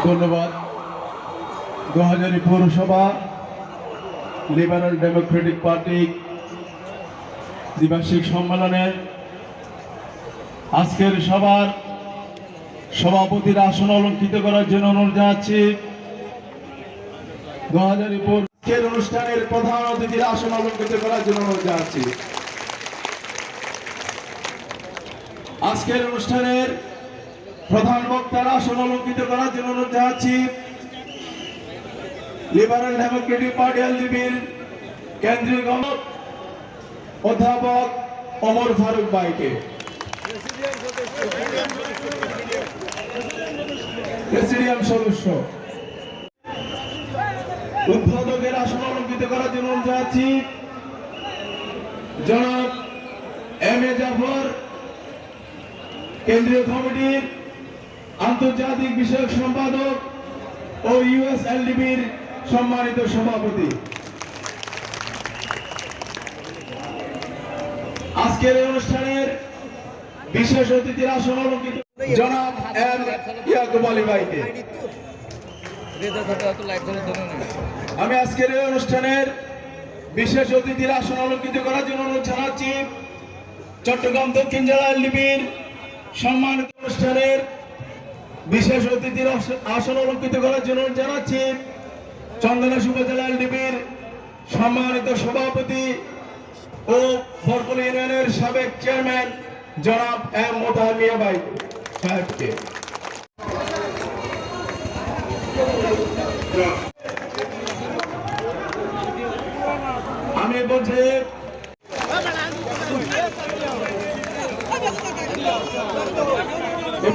ধন্যবাদ। দোহাজারি পৌরসভা, liberal Democratic party দ্বিবার্ষিক সম্মেলনে আজকের সবার সভাপতির আসন অলঙ্কিত করার জন্য অনুরোধ জানাচ্ছি। দোহাজারি আজকের অনুষ্ঠানের প্রধান অতিথির আসন অলঙ্কিত করার জন্য অনুরোধ জানাচ্ছি। আজকের অনুষ্ঠানের প্রধান বক্তার আসন অলঙ্কিত করার জন্য অনুরোধ জানাচ্ছি। লিবারেল ডেমোক্রেটিক পার্টি এলডিবির কেন্দ্রীয় গণক অধ্যাপক অমর ফারুক ভাইকে। উদ্বোধকের আসন অলঙ্কিত করার জন্য অনুরোধ জানাচ্ছি। জনাব এম এ জাফর, কেন্দ্রীয় কমিটির আন্তর্জাতিক বিষয়ক সম্পাদক ও ইউএসএলডিবির সম্মানিত সভাপতি। আজকের অনুষ্ঠানের বিশেষ অতিথির অলঙ্কিত জনাব এম ইয়াকুব আলী ভাইকে। আমি আজকের এই অনুষ্ঠানের বিশেষ অতিথির আসন অলঙ্কিত করার জন্য অনুরোধ জানাচ্ছি চট্টগ্রাম দক্ষিণ জেলা লিপির সম্মানিত অনুষ্ঠানের বিশেষ অতিথির আস- আসন অলঙ্কিত করার জন্য জানাচ্ছি চন্দনাশ উপজেলা লিপির সম্মানিত সভাপতি ও ফরকুল ইউনিয়নের সাবেক চেয়ারম্যান জনাব এম মোতাহার মিয়া ভাই সাহেবকে। আমি বলছি, এ